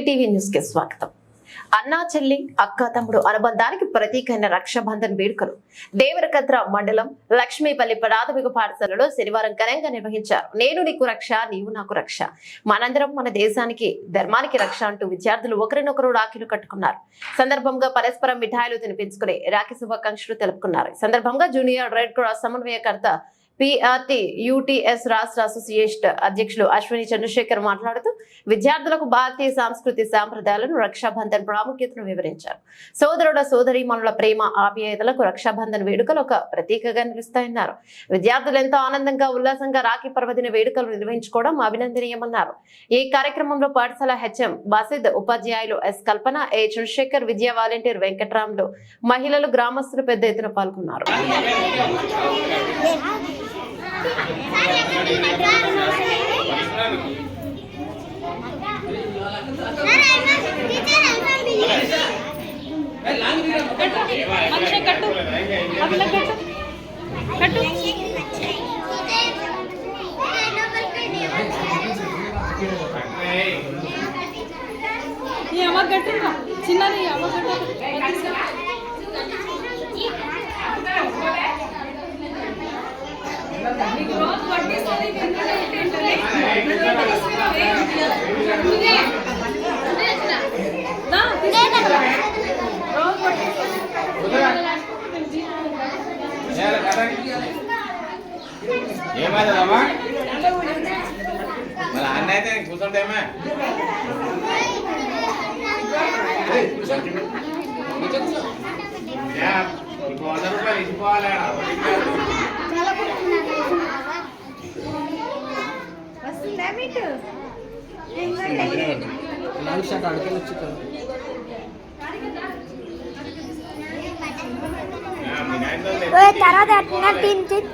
TV న్యూస్కి స్వాగతం. అన్నా చెల్లి అక్క తమ్ముడు అనుబంధానికి ప్రతీకైన రక్షాబంధన్ వేడుకలు. దేవరకద్ర మండలం లక్ష్మీపల్లి ప్రాథమిక పాఠశాలలో శనివారం ఘనంగా నిర్వహించారు. నేను నీకు రక్ష నీవు నాకు రక్ష. మనందరం మన దేశానికి ధర్మానికి రక్ష అంటూ విద్యార్థులు ఒకరినొకరు రాఖీలు కట్టుకున్నారు. సందర్భంగా పరస్పరం మిఠాయిలు తినిపించుకుని రాఖీ శుభాకాంక్షలు తెలుపుకున్నారు. సందర్భంగా జూనియర్ రెడ్ క్రాస్ సమన్వయకర్త పిఆర్టీ యూటీఎస్ రాష్ట్ర అసోసియేషన్ అధ్యక్షులు అశ్విని చంద్రశేఖర్ మాట్లాడుతూ విద్యార్థులకు భారతీయ సాంస్కృతి సాంప్రదాయాలను రక్షాబంధన్ ప్రాముఖ్యతను వివరించారు. సోదరుడ సోదరి మనుల ప్రేమ ఆప్యాయతలకు రక్షాబంధన్ వేడుకలు ఒక ప్రతీకగా నిలుస్తాయన్నారు. విద్యార్థులు ఎంతో ఆనందంగా ఉల్లాసంగా రాఖీ పర్వదిన వేడుకలు నిర్వహించుకోవడం అభినందనీయమన్నారు. ఈ కార్యక్రమంలో పాఠశాల హెచ్ఎం బాసిద్ ఉపాధ్యాయులు ఎస్ కల్పన ఏ చంద్రశేఖర్ విద్యా వాలంటీర్ వెంకట్రాములు మహిళలు గ్రామస్తులు పెద్ద ఎత్తున పాల్గొన్నారు. अक्षय कटू अभिलक कटू कटू ये अमर कटू का चिन्ना नहीं अमर कटू Thank you. ఏమైందమ్మా? మళ్ళీ అన్న అయితే కూర్చుంటేమే ఇప్పుడు వంద రూపాయలు ఇచ్చిపోవాలి ওই তারা দেখ না তিন তিন।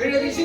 ভিডিও দিছি